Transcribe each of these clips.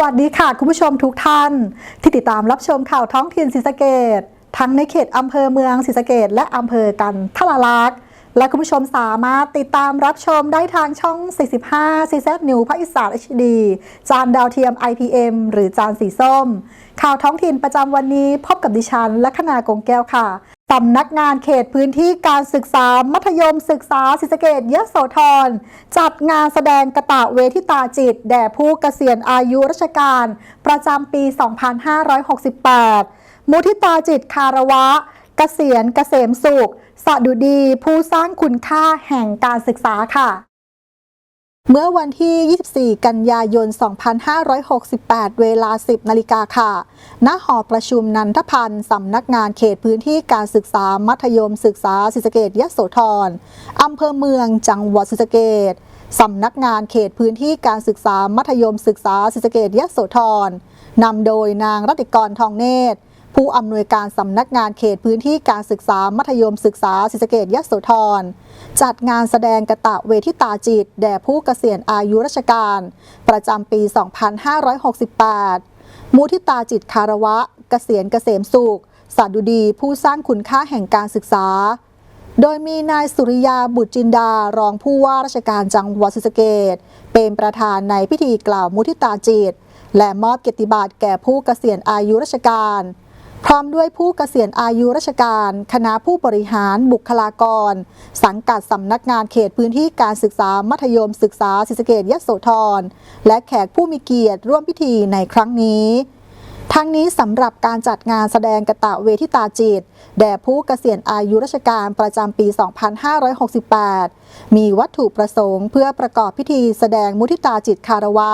วัสดีค่ะ คุณผู้ชมทุกท่าน ที่ติดตามรับชมข่าวท้องถิ่นศรีสะเกดทั้งในเขตอำเภอเมืองศรีสะเกดและอำเภอกันทลาลักษณ์และคุณผู้ชมสามารถติดตามรับชมได้ทางช่อง 45 CZ New ภาคอีสาน HD จานดาวเทียม IPM หรือจานสีส้ม ข่าวท้องถิ่นประจำวันนี้พบกับดิฉัน และคณากงแก้วค่ะ สำนักงานเขตพื้นที่การศึกษา มัธยมศึกษาศรีสะเกดยโสธรจัดงานแสดงกระตะเวทิตาจิต แด่ผู้เกษียณอายุราชการ ประจำปี 2568 มุทิตาจิตคารวะ เกษียณเกษมสุขสดุดีผู้สร้างคุณค่าแห่งการศึกษาค่ะ เมื่อวันที่ 24 กันยายน 2568 เวลา 10 นาฬิกาค่ะ ณ หอประชุมนันทพันธ์ สำนักงานเขตพื้นที่การศึกษามัธยมศึกษาศรีสะเกดยโสธร อำเภอเมือง จังหวัดศรีสะเกดสำนักงานเขตพื้นที่การศึกษามัธยมศึกษาศรีสะเกดยโสธร นำโดยนางรัติกรทองเนตร ผู้อำนวยการสำนักงานเขตพื้นที่การศึกษามัธยมศึกษาศรีสเกดยโสธร จัดงานแสดงกระตะเวทิตาจิต แด่ผู้เกษียณอายุราชการ ประจำปี 2568 มุทิตาจิตคารวะ เกษียณเกษมสุขสาดุดีผู้สร้างคุณค่าแห่งการศึกษา โดยมีนายสุริยาบุตรจินดารองผู้ว่าราชการจังหวัดศรีสะเกษเป็นประธานในพิธีกล่าวมุทิตาจิต และมอบเกียรติบัตรแก่ผู้เกษียณอายุราชการ พร้อมด้วยผู้เกษียณอายุราชการ คณะผู้บริหารบุคลากร สังกัดสำนักงานเขตพื้นที่การศึกษามัธยมศึกษาศรีสเกดยโสธรและแขกผู้มีเกียรติร่วมพิธีในครั้งนี้ทั้งนี้สำหรับการจัดงานแสดงกระตะเวทิตาจิต แด่ผู้เกษียณอายุราชการประจำปี 2568 มีวัตถุประสงค์เพื่อประกอบพิธีแสดงมุทิตาจิตคารวะ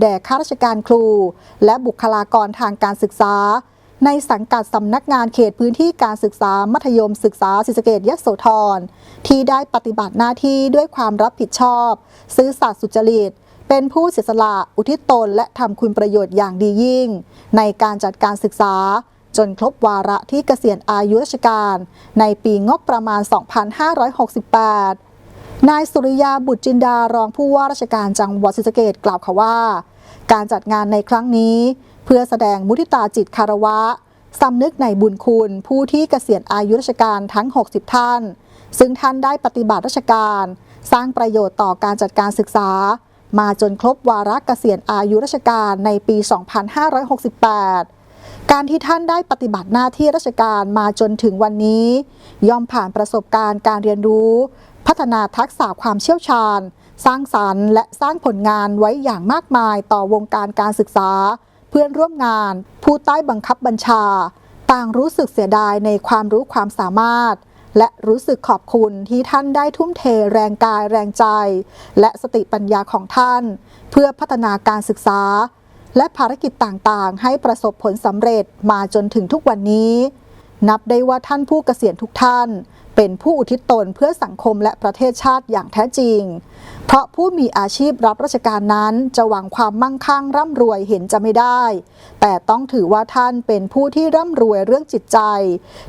แด่ข้าราชการครู และบุคลากรทางการศึกษา ในสังกัดสำนักงานเขตพื้นที่การศึกษามัธยมศึกษาศรีสเกดยโสธร ที่ได้ปฏิบัติหน้าที่ด้วยความรับผิดชอบ ซื่อสัตย์สุจริต เป็นผู้เสียสละอุทิศตนและทำคุณประโยชน์อย่างดียิ่ง ในการจัดการศึกษาจนครบวาระที่เกษียณอายุราชการ ในปีงบประมาณ 2568 นายสุริยาบุตรจินดารองผู้ว่าราชการจังหวัดศรีสะเกดกล่าวค่ะว่า การจัดงานในครั้งนี้ พื่อแสดงมุทิตาจิตคารวะสำนึกในบุญคุณ ผู้ที่เกษียณอายุราชการทั้ง 60 ท่าน ซึ่งท่านได้ปฏิบัติราชการ สร้างประโยชน์ต่อการจัดการศึกษา มาจนครบวาระเกษียณอายุราชการในปี 2568 การที่ท่านได้ปฏิบัติหน้าที่ราชการมาจนถึงวันนี้ ย่อมผ่านประสบการณ์การเรียนรู้ พัฒนาทักษะความเชี่ยวชาญ สร้างสารรค์ และสร้างผลงานไว้อย่างมากมายต่อวงการการศึกษา เพื่อนร่วมงาน ผู้ใต้บังคับบัญชา ต่างรู้สึกเสียดายในความรู้ความสามารถ และรู้สึกขอบคุณที่ท่านได้ทุ่มเทแรงกายแรงใจ และสติปัญญาของท่าน เพื่อพัฒนาการศึกษา และภารกิจต่างๆ ให้ประสบผลสำเร็จมาจนถึงทุกวันนี้ นับได้ว่าท่านผู้เกษียณทุกท่าน เป็นผู้อุทิศตนเพื่อสังคมและประเทศชาติอย่างแท้จริง เพราะผู้มีอาชีพรับราชการนั้นจะหวังความมั่งคั่งร่ำรวยเห็นจะไม่ได้ แต่ต้องถือว่าท่านเป็นผู้ที่ร่ำรวยเรื่องจิตใจ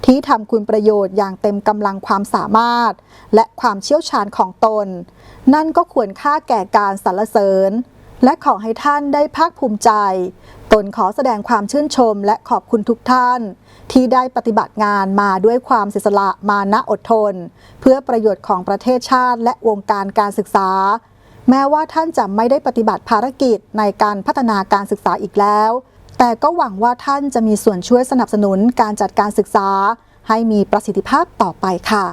ที่ทำคุณประโยชน์อย่างเต็มกำลังความสามารถ และความเชี่ยวชาญของตน นั่นก็ควรค่าแก่การสรรเสริญ และขอให้ท่านได้ภาคภูมิใจ ตนขอแสดงความชื่นชม และขอบคุณทุกท่าน ที่ได้ปฏิบัติงานมาด้วยความเสียสละมานะอดทน เพื่อประโยชน์ของประเทศชาติ และวงการการศึกษา แม้ว่าท่านจะไม่ได้ปฏิบัติภารกิจในการพัฒนาการศึกษาอีกแล้ว แต่ก็หวังว่าท่านจะมีส่วนช่วยสนับสนุนการจัดการศึกษา ให้มีประสิทธิภาพต่อไปค่ะ